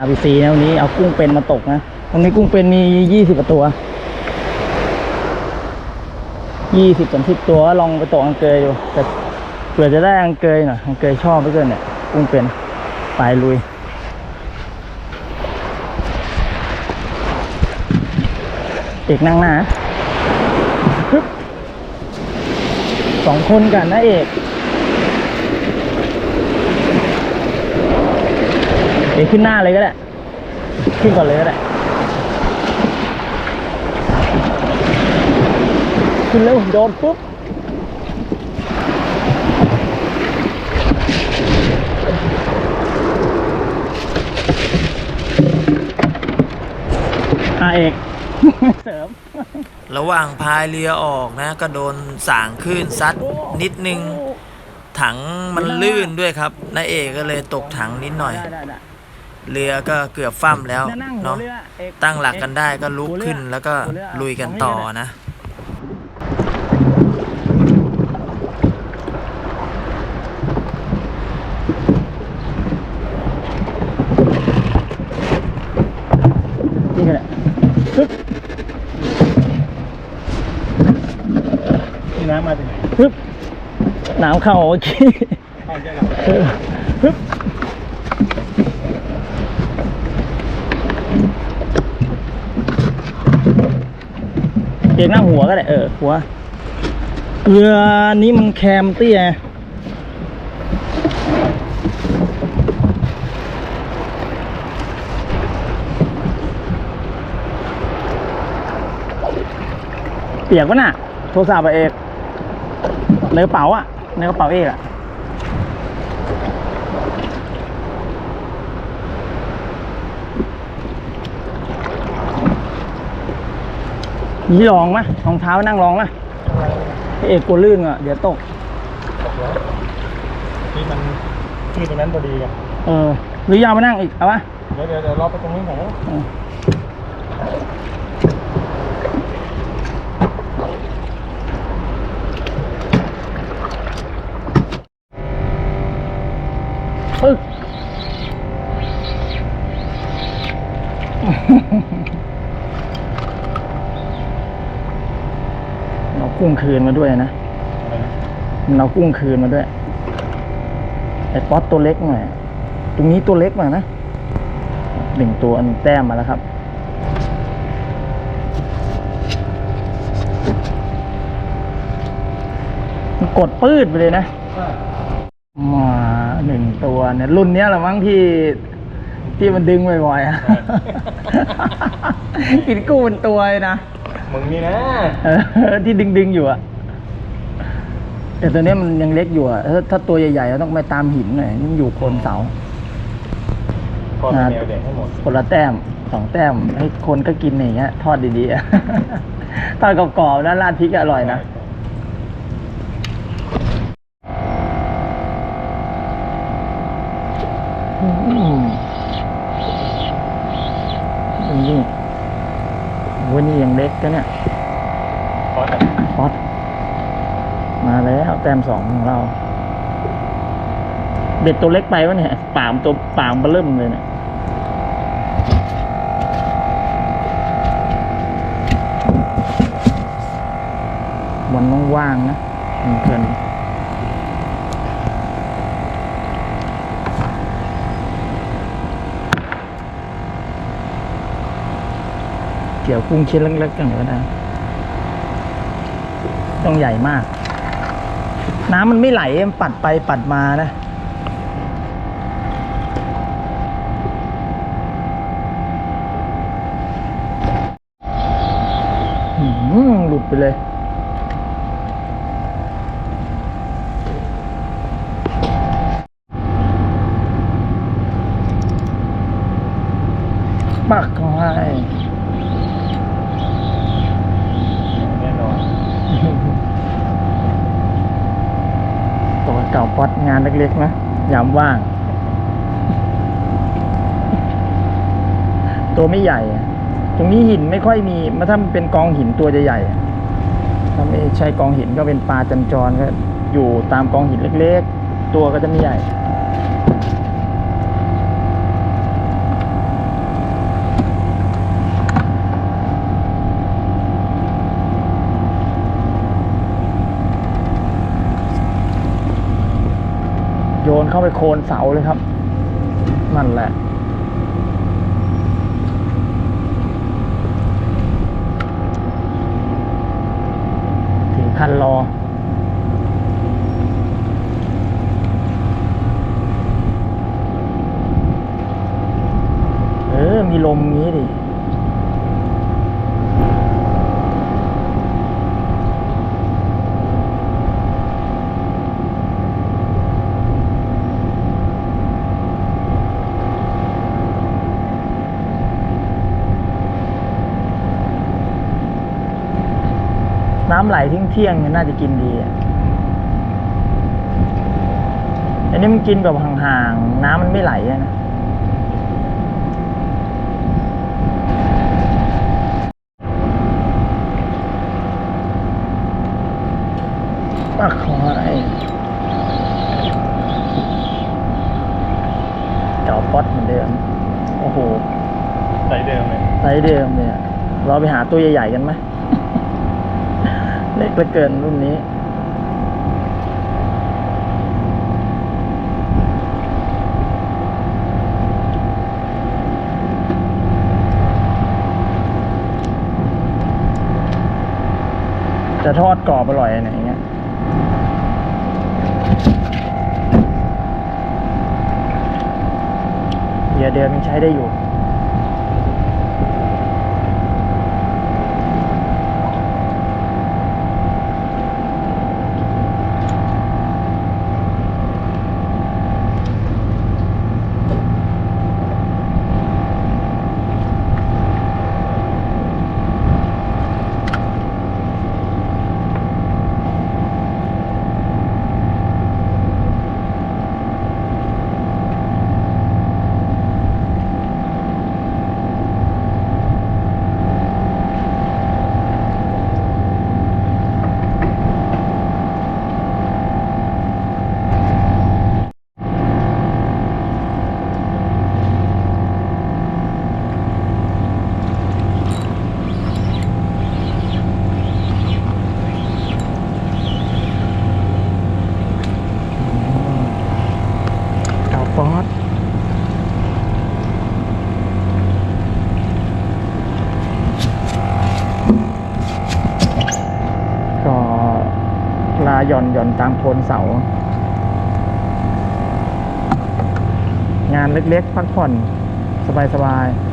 อาบีซีนะวันนี้เอากุ้งเป็นมาตกนะตรงนี้กุ้งเป็นมียี่สิบตัวยี่สิบสามสิบตัวลองไปตกอังเกยดูแต่เผื่อจะได้อังเกยหน่อยอังเกยชอบไปเกินเนี่ยกุ้งเป็นไปลุยเอกนั่งหน้าสองคนกันนะเอก เอกขึ้นหน้าเลยก็ได้ ขึ้นก่อนเลยก็ได้ ขึ้นเร็วโดนปุ๊บอาเอก เสริม ระหว่างพายเรือออกนะ ก็โดนสางคลื่นซัดนิดนึง ถังมันลื่นด้วยครับนายเอกก็เลยตกถังนิดหน่อย ได้ได้ได้ เรือก็เกือบฟั่มแล้วนั่งหัวเนาะรือเอกตั้งหลักกันได้ก็ลุกหัวเรือขึ้นแล้วก็หัวเรือลุยกันเอาให้ต่อได้นะนี่ก็ได้ปึ๊บนี่น้ำมาจากไหนปึ๊บน้ำเข้าเมื่อกี้เออปึ๊บ เปลี่ยนหน้าหัวก็ได้เออหัวเรือนี้มันแคมเตี้ยเปียกวะน่ะ โทรศัพท์อะเอกในกระเป๋าอะในกระเป๋าเอกอะ นี่ลองไหมรองเท้านั่งลองไหมเอกกลัวลื่นอะเดี๋ยวตกที่มันชื่อตรงนั้นพอดีไงเออหรือยาวมานั่งอีก เอาปะเดี๋ยวเดี๋ยวเดี๋ยวรอไปตรงนี้หน่อยนะ เออปึ๊ก เอากุ้ง คืนมาด้วยนะอะไรนะมันเอากุ้งคืนมาด้วยไอ้ป๊อตตัวเล็กหน่อยตรงนี้ตัวเล็กหน่อยนะหนึ่งตัวหนึ่งแต้มมาแล้วครับมันกดปืดไปเลยนะมาหนึ่งตัวเนี่ยรุ่นเนี้ยแหละมั้งที่ที่มันดึงบ่อยๆอะกินกู้เป็นตัวเลยนะ มึงนี่นะ เออที่ดึงดึงๆอยู่อะแต่ตัวเนี้ยมันยังเล็กอยู่อะถ้าถ้าตัวใหญ่ๆเราต้องไปตามหินหน่อยนี่มันอยู่โคนเสาพอเป็นแนวเด็กให้หมด คนละแต้มสองแต้มให้คนก็กินอย่างเงี้ย ทอดดีๆอะ ทอดกรอบๆนะราดพริกอร่อยนะอืมนี่วันนี้ยังเล็กกันเนี่ยพอแต่พอดมาแล้วแต้มสองของเรา เบ็ดตัวเล็กไปวะเนี่ยปามตัวปามเบลิ่มเลยเนี่ยวันว่างๆนะเพลิน เกี่ยวกุ้งชิ้นเล็กๆกันก็ได้ต้องใหญ่มาก น้ำมันไม่ไหลมันปัดไปปัดมานะหืมหลุดไปเลย ปักเขาให้ แน่นอน ตัวเก่าป๊อดงาน เล็กๆนะยามว่าง ตัวไม่ใหญ่ ตรงนี้หินไม่ค่อยมีมาถ้ามันเป็นกองหินตัวจะใหญ่ถ้าไม่ใช่กองหินก็เป็นปลาจันจรก็อยู่ตามกองหินเล็ก ๆ ตัวก็จะไม่ใหญ่ เข้าไปโคนเสาเลยครับนั่นแหละ ถึงคันรอ เออ มีลมงี้ดิ น้ำไหลทิ้งเที่ยงๆเนี่ยน่าจะกินดีอะอันนี้มันกินแบบห่างๆ น้ำมันไม่ไหลอะนะปักคอยเก่าป๊อตเหมือนเดิม โอ้โห ใส่เดิมเลยไซส์เดิมเนี่ย เราไปหาตัวใหญ่ๆกันไหม เล็กเหลือเกินรุ่นนี้ จะทอดกรอบอร่อยอะไรอย่างเงี้ยเดี๋ยวเดิมยังใช้ได้อยู่ เก่าป๊อตก็ลา หย่อนหย่อนตามโคนเสา งานเล็กๆ พักผ่อน สบายๆ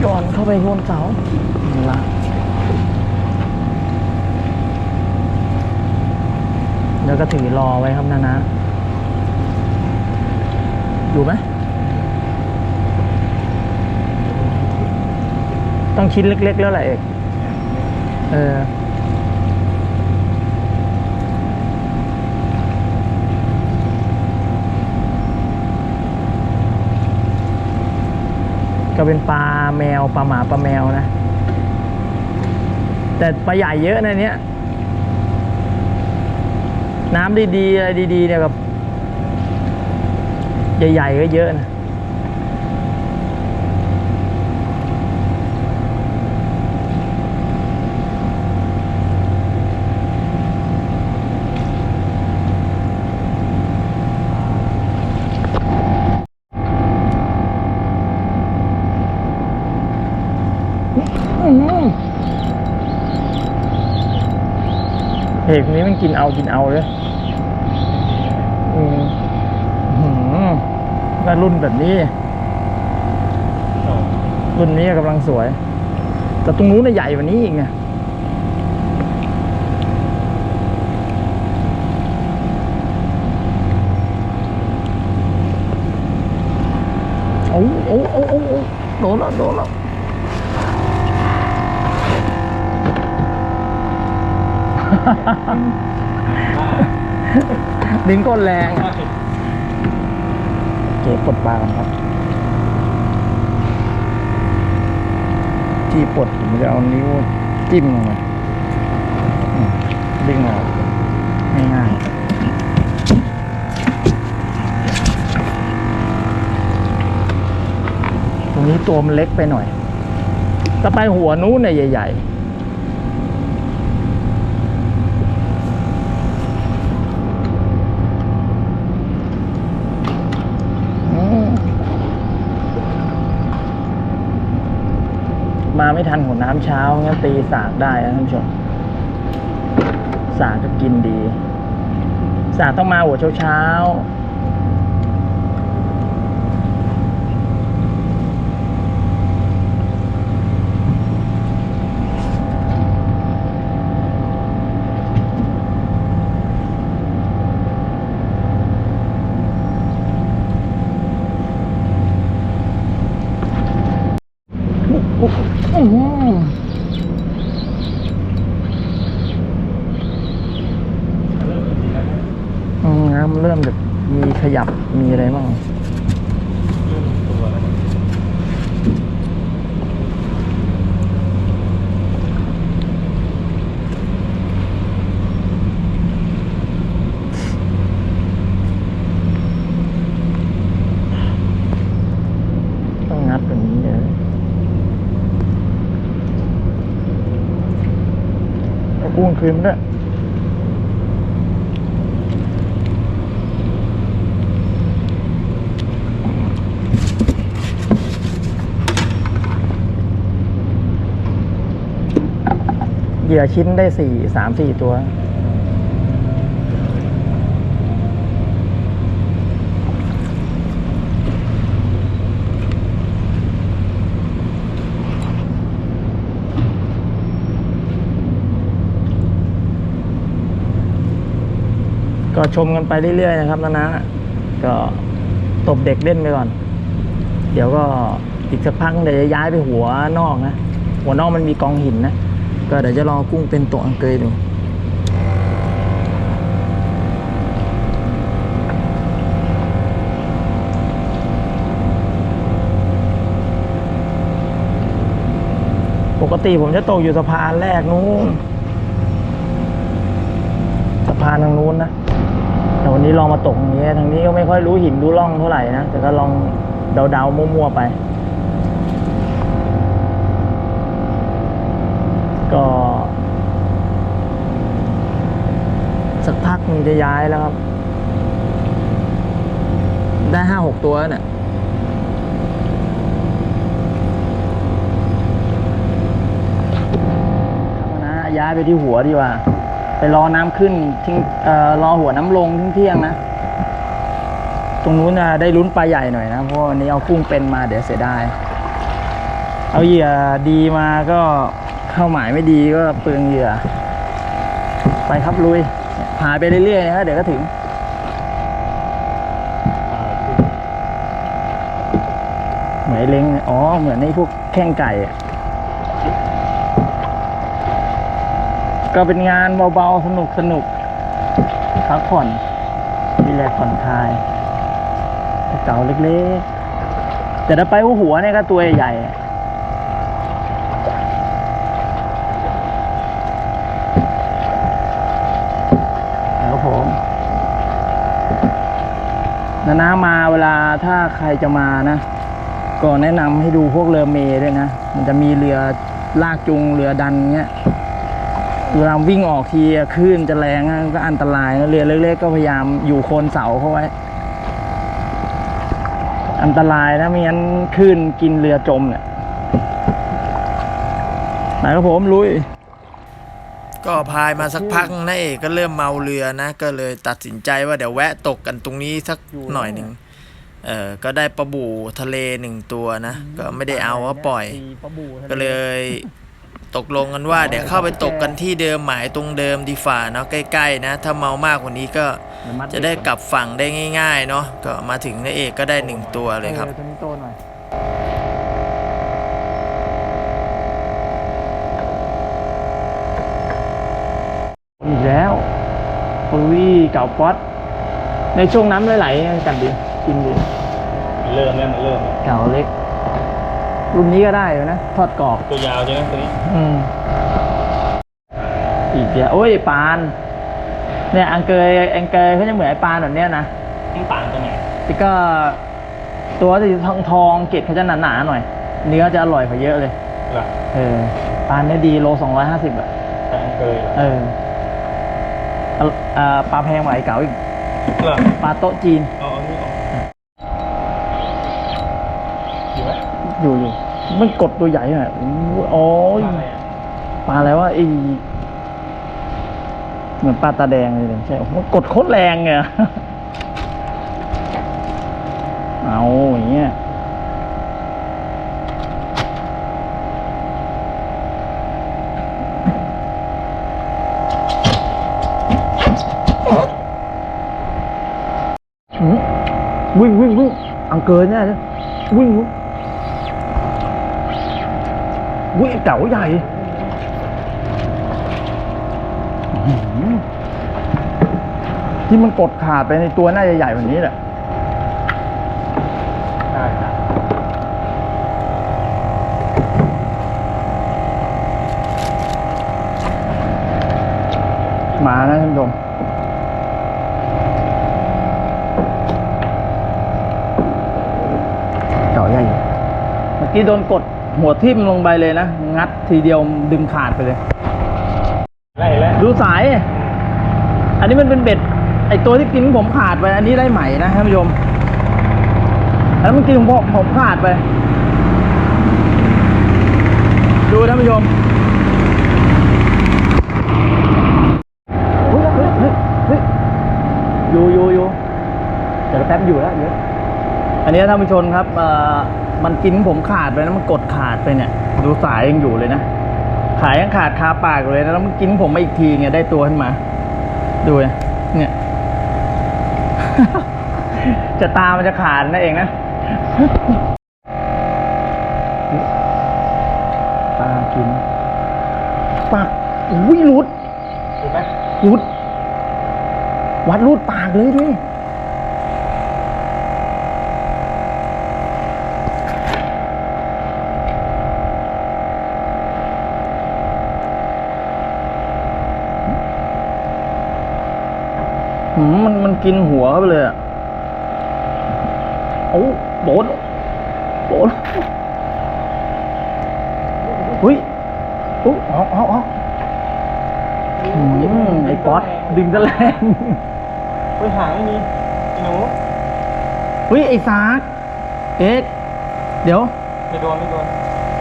หย่อนเข้าไปโคนเสานั่นละแล้วก็ถือรอไว้ครับนะนะ อยู่ไหม ต้องชิ้นเล็ก ๆ แล้วแหละเอกเออก็เป็นปลาแมวปลาหมาปลาแมวนะ แต่ปลาใหญ่เยอะนะเนี้ยน้ำดีๆอะไรดีๆเนี่ยกับ ใหญ่ๆก็เยอะนะ เห็กนี้มันกินเอากินเอาเลยอืมอื้อหือถ้ารุ่นแบบนี้ รุ่นนี้กำลังสวย แต่ตรงนู้นใหญ่กว่านี้อีกไงโอ้โอ้โอ้โอ้โอ้โดนแล้วโดนแล้ว ดึงก้นแรงอเก็บปลดปลากันครับ ที่ปลดผมจะเอานิ้วจิ้มลงไปดึงออกง่ายๆตรงนี้ตัวมันเล็กไปหน่อย ถ้าไปหัวนู้นเนี่ยใหญ่ ๆ ไม่ทันหัวน้ำเช้างั้นตีสากได้นะท่านผู้ชม สากก็กินดี สากต้องมาหัวเช้าเช้าๆ อื้อหืออืมน้ำเริ่มแบบมีขยับ มีอะไรบ้าง ตัวแล้ว ต้องงัดแบบนี้เลยเอากุ้งคืนด้วย เหยื่อชิ้นได้สี่สามสี่ตัว ก็ชมกันไปเรื่อยๆนะครับนะนะ ก็ตบเด็กเล่นไปก่อน เดี๋ยวก็อีกสักพักเดี๋ยวจะย้ายไปหัวนอกนะ หัวนอกมันมีกองหินนะ ก็เดี๋ยวจะลองกุ้งเป็นตัวอังเกยดูปกติผมจะตกอยู่สะพานแรกนู้นสะพานทางนู้นนะ แต่วันนี้ลองมาตกทางนี้ทางนี้ก็ไม่ค่อยรู้หินรู้ร่องเท่าไหร่นะ แต่ก็ลองเดาๆมั่วๆไป ก็ สักพักมัน จะย้ายแล้วครับ ได้ห้าหกตัวแล้วเนี่ยนะย้ายไปที่หัวดีกว่า ไปรอน้ำขึ้นทิ้งเอ่อรอหัวน้ำลงทิ้งเที่ยงนะตรงนู้นนะได้ลุ้นปลาใหญ่หน่อยนะ เพราะวันนี้เอากุ้งเป็นมาเดี๋ยวเสียดาย เอาเหยื่อดีมาก็เข้าหมายไม่ดีก็เปลืองเหยื่อ ไปครับลุย พายไปเรื่อยๆนะครับเดี๋ยวก็ถึง เหมือนเล้งอ๋อ เหมือนในพวกแข้งไก่อะก็เป็นงานเบาๆ สนุกสนุกพักผ่อนรีแลกผ่อนคลายเก่าเล็กๆ แต่ถ้าไปหัวหัวเนี่ยก็ตัวใหญ่อะแล้วผม นานามาเวลาถ้าใครจะมานะ ก็แนะนำให้ดูพวกเรือเมย์ด้วยนะ มันจะมีเรือลากจูงเรือดันเงี้ยเวลาวิ่งออกทีคลื่นจะแรงก็อันตรายนะเรือเล็กๆก็พยายามอยู่โคนเสาเข้าไว้ อันตรายนะไม่งั้นคลื่นกินเรือจมเนี่ยไหนครับผมลุย ก็พายมาสักพักนายเอกก็เริ่มเมาเรือนะ ก็เลยตัดสินใจว่าเดี๋ยวแวะตกกันตรงนี้สักหน่อยหนึ่งเออก็ได้ปลาบู่ทะเลหนึ่งตัวนะ ก็ไม่ได้เอาว่าปล่อย ก็เลยตกลงกันว่า เดี๋ยวเข้าไปตกกันที่เดิมหมายตรงเดิมดีฝ่าเนาะใกล้ๆนะ ถ้าเมามากกว่านี้ก็จะได้กลับฝั่งได้ง่าย ๆ เนาะก็มาถึงนายเอกก็ได้หนึ่งตัวเลยครับออตัวนี้โตหน่อย แล้วปุ้ยเก่าป๊อตในช่วงน้ำไหลๆกันดีกินดีมันเริ่มแล้วมันเริ่มแล้วเก่าเล็ก รุ่นนี้ก็ได้อยู่นะ ทอดกรอบตัวยาวใช่ไหมตัวนี้อืมอีกเดียวโอ้ยปาน เนี่ยอังเกยอังเกยเขาจะเหมือนไอ้ปานแบบเนี้ยนะมันต่างตรงไหนที่ก็ ตัวสีทองทองๆเกล็ดเขาจะหนาๆหน่อย เนื้อจะอร่อยกว่าเยอะเลยอเหรอเออปลาเนี้ยดีโลสองร้อยห้าสิบอะแปลงเกยเหรอเออเอาอ่าปลาแพงกว่าไอ้เก๋าอีกเหรอปลาโต๊ะจีนเอาเอานี่ออกอยู่ไหมอยู่อยู่มันกดตัวใหญ่อะโอ้ยอะไรอะปลาอะไรวะไอเหมือนปลาตาแดงเลยเนี่ยใช่โอ้โหกดโคตรแรงไงเอาอย่างเงี้ยหืม วิ่งวิ่งวิ่งอังเกินเนี่ยวิ่งวิ่งวิ่งเก๋าใหญ่ที่มันกดขาดไปในตัวหน่าใหญ่กว่านี้แหละได้ครับมานะท่านผู้ชมเก่าใหญ่อยู่เมื่อ กี้โดนกดหัวทิ่มลงไปเลยนะ งัดทีเดียวดึงขาดไปเลยไล่แล้วดูสาย อันนี้มันเป็นเบ็ด ไอตัวที่กินผมขาดไป อันนี้ได้ใหม่นะท่านผู้ชมแล้วมันกินของผมผมขาดไป ดูท่านผู้ชมเฮ้ยเฮ้ยเฮ้ยเฮ้ยอยู่อยู่อยู่เดี๋ยวแป๊บอยู่แล้วเดี๋ยวอันนี้ท่านผู้ชมครับเอ่อ มันกินผมขาดไปนะมันกดขาดไปเนี่ย ดูสายยังอยู่เลยนะขายยังขาดคาปากเลยนะแล้วมันกินผมมาอีกทีเนี่ยได้ตัวขึ้นมา ดูเนี่ยจะตามันจะขาดนั่นเองนะปากินปากอุ้ยหลุดถูกไหมหลุด วัดรูดปากเลยดิหืมมันมัน กินหัวเข้าไปเลยอะโอ้โดนโดนเฮ้ยโอ้ออกออกออกหืมไอ้ป๊อตดึงตะแรงไปหางไม่มีไอ้หนูเฮ้ยไอ้ซากเอ็กเดี๋ยวไม่โดนไม่โดน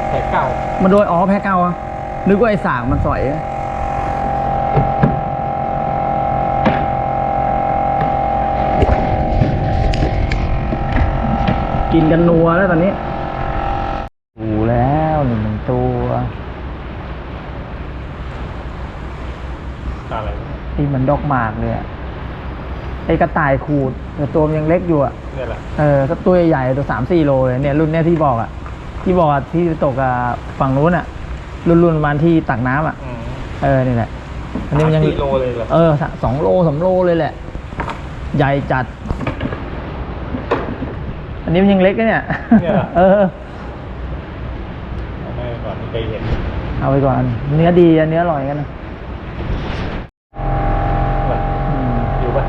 แผลเก่า มันโดยอ๋อแพ้เก้าอะนึกว่าไอ้สากมันสอยอะ กินกันนัวแล้วตอนนี้ดูแล้วหนึ่งตัวอะไรวะที่มันดอกหมากเลยอะไอ้กระต่ายขูดแต่ตัวมันยังเล็กอยู่อะเนี่ยแหละเออถ้าตัวใหญ่ๆตัวสามสี่โลเลยเนี่ยรุ่นเนี้ยที่บอกอะที่บอกอะที่ตกอะฝั่งนู้นอะรุ่นรุ่นประมาณที่ตักน้ำอะอืมเออนี่แหละอันนี้มันยัง สามสี่โลเลยเหรอเออสสองโลสามโลเลยแหละ ใหญ่จัด อันนี้มันยังเล็กนะเนี่ยเนี่ยเหรอ เออ เอาไม่ก่อนไม่เคยเห็นเอาไปก่อน เนื้อดีอันเนื้ออร่อยกันนะว่ะอืมอยู่ปะ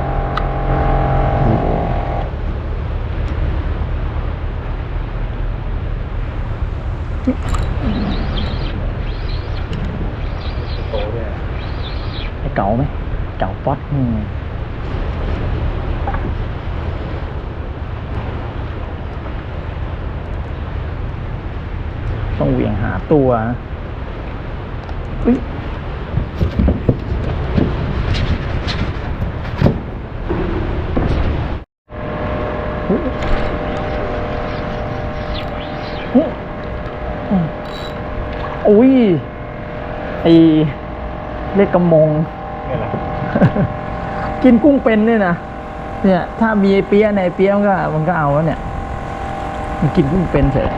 โตด้วยไอ้เก๋าไหมเก๋าป๊อตอืมต้องเหวี่ยงหา ตัวนะอุ๊ยอุ๊ยอุ๊ยอืมอุ้ยไอเรียกกระมงเนี่ยแหละกินกุ้งเป็นเนี่ยนะเนี่ย ถ้ามีไอ้เปี๊ยะในไอ้เปี๊ยะมันก็มันก็เอาแล้วเนี่ย มันกินกุ้งเป็นเสร็จ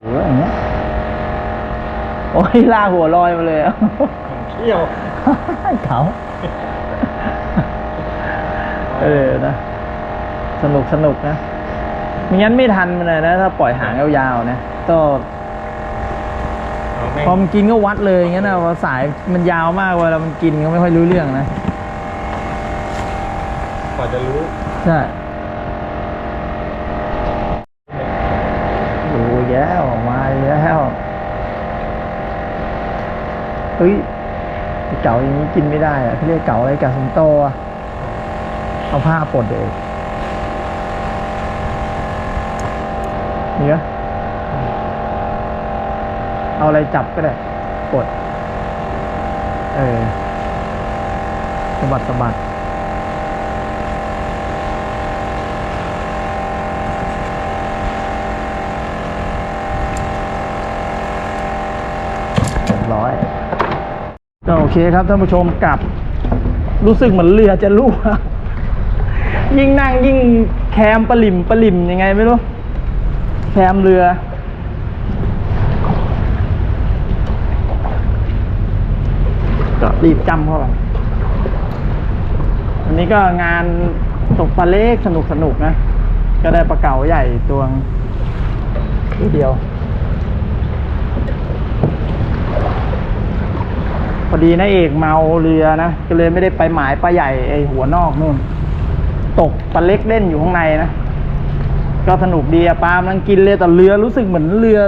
หรือว่าอย่างเงี้ย โอ้ยลากหัวลอยมาเลยอะเที่ยวเขาเออนะ สนุกสนุกนะไม่งั้นไม่ทันมันเลยนะ ถ้าปล่อยหางยาวๆนะก็เอาแม่งพอมันกินก็วัดเลยอย่างเงี้ยนะว่าสายมันยาวมากเวลามันกินก็ไม่ค่อยรู้เรื่องนะกว่าจะรู้ ใช่ดูแย่ออกมาแล้ว เฮ้ยเก๋าอย่างนี้กินไม่ได้อะเขาเรียกเก๋าอะไรกาสิงโตอะเอาผ้าปลดเองเนื้อเอาอะไรจับก็ได้ปลดเออสะบัดสะบัด เรียบร้อยก็โอ เคครับท่านผู้ชมกลับ รู้สึกเหมือนเรือจะรั่วยิ่งนั่งยิ่งแคมปลิมปลิมยังไงไม่รู้แคมเรือ ก็รีบจำเข้าไปอันนี้ก็งานตกปลาเล็กสนุกสนุกๆนะ ก็ได้ปลาเก๋าใหญ่ตัวงตัวเดียว อดีนะเอกเมาเรือนะก็เลยไม่ได้ไปหมายปลาใหญ่ไอหัวนอกนู่น ตกปลาเล็กเล่นอยู่ข้างในนะก็สนุกดีอะปลามันกินเลยแต่เรือรู้สึกเหมือนเรือ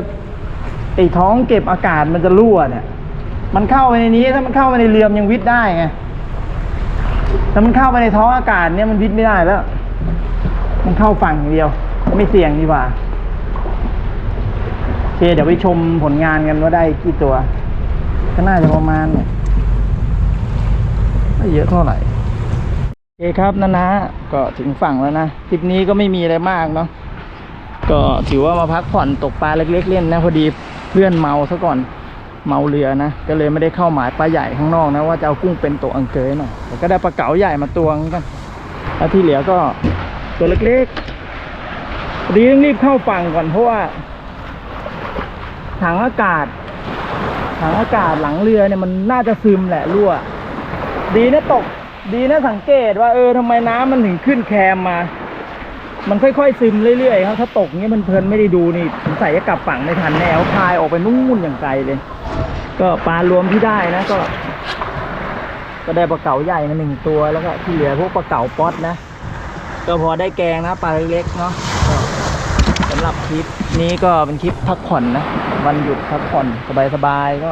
ไอท้องเก็บอากาศมันจะรั่วเนี่ย มันเข้าไปในนี้ถ้ามันเข้าไปในเรือมยังวิทย์ได้ไงถ้ามันเข้าไปในท้องอากาศเนี่ยมันวิทย์ไม่ได้แล้ว มันเข้าฝั่งอย่างเดียว ไม่เสี่ยงดีกว่าโอเคเดี๋ยวไปชมผลงานกันว่าได้กี่ตัว ก็น่าจะประมาณเนี่ยไม่เยอะเท่าไหร่โอเคครับนะนะก็ถึงฝั่งแล้วนะทริปนี้ก็ไม่มีอะไรมากเนาะก็ถือว่ามาพักผ่อนตกปลาเล็กๆเล่นนะพอดีเพื่อนเมาซะก่อนเมาเรือนะก็เลยไม่ได้เข้าหมายปลาใหญ่ข้างนอกนะว่าจะเอากุ้งเป็นตัวอังเกยหน่อยแต่ก็ได้ปลาเก๋าใหญ่มาตัวงกันแล้วที่เหลือก็ตัวเล็กๆพอดีต้องรีบเข้าฝั่งก่อนเพราะว่าถังอากาศ ถังอากาศหลังเรือเนี่ยมันน่าจะซึมแหละรั่ว ดีนะตก ดีนะสังเกตว่าเออทำไมน้ำมันถึงขึ้นแคมมา มันค่อยๆซึมเรื่อยๆครับถ้าตกเงี้ยมันเพลินไม่ได้ดูนี่สงสัยจะกลับฝั่งไม่ทันแนวพายออกไปนู่นอย่างไกลเลย ก็ปลารวมที่ได้นะก็ก็ได้ปลาเก๋าใหญ่มาหนึ่งตัวแล้วก็ที่เหลือพวกปลาเก๋าป๊อตนะ ก็พอได้แกงนะปลาเล็กๆเนาะสำหรับคลิป นี้ก็เป็นคลิปพักผ่อนนะ วันหยุดพักผ่อนสบายๆก็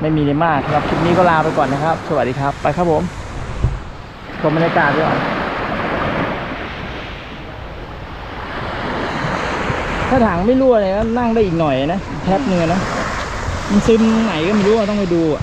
ไม่มีอะไรมากครับ คลิปนี้ก็ลาไปก่อนนะครับ สวัสดีครับ ไปครับผมชมบรรยากาศด้วยถ้าถังไม่รั่วเนี่ยก็นั่งได้อีกหน่อยนะแทบเนื้อนะ มันซึมไหนก็ไม่รู้ต้องไปดูอะ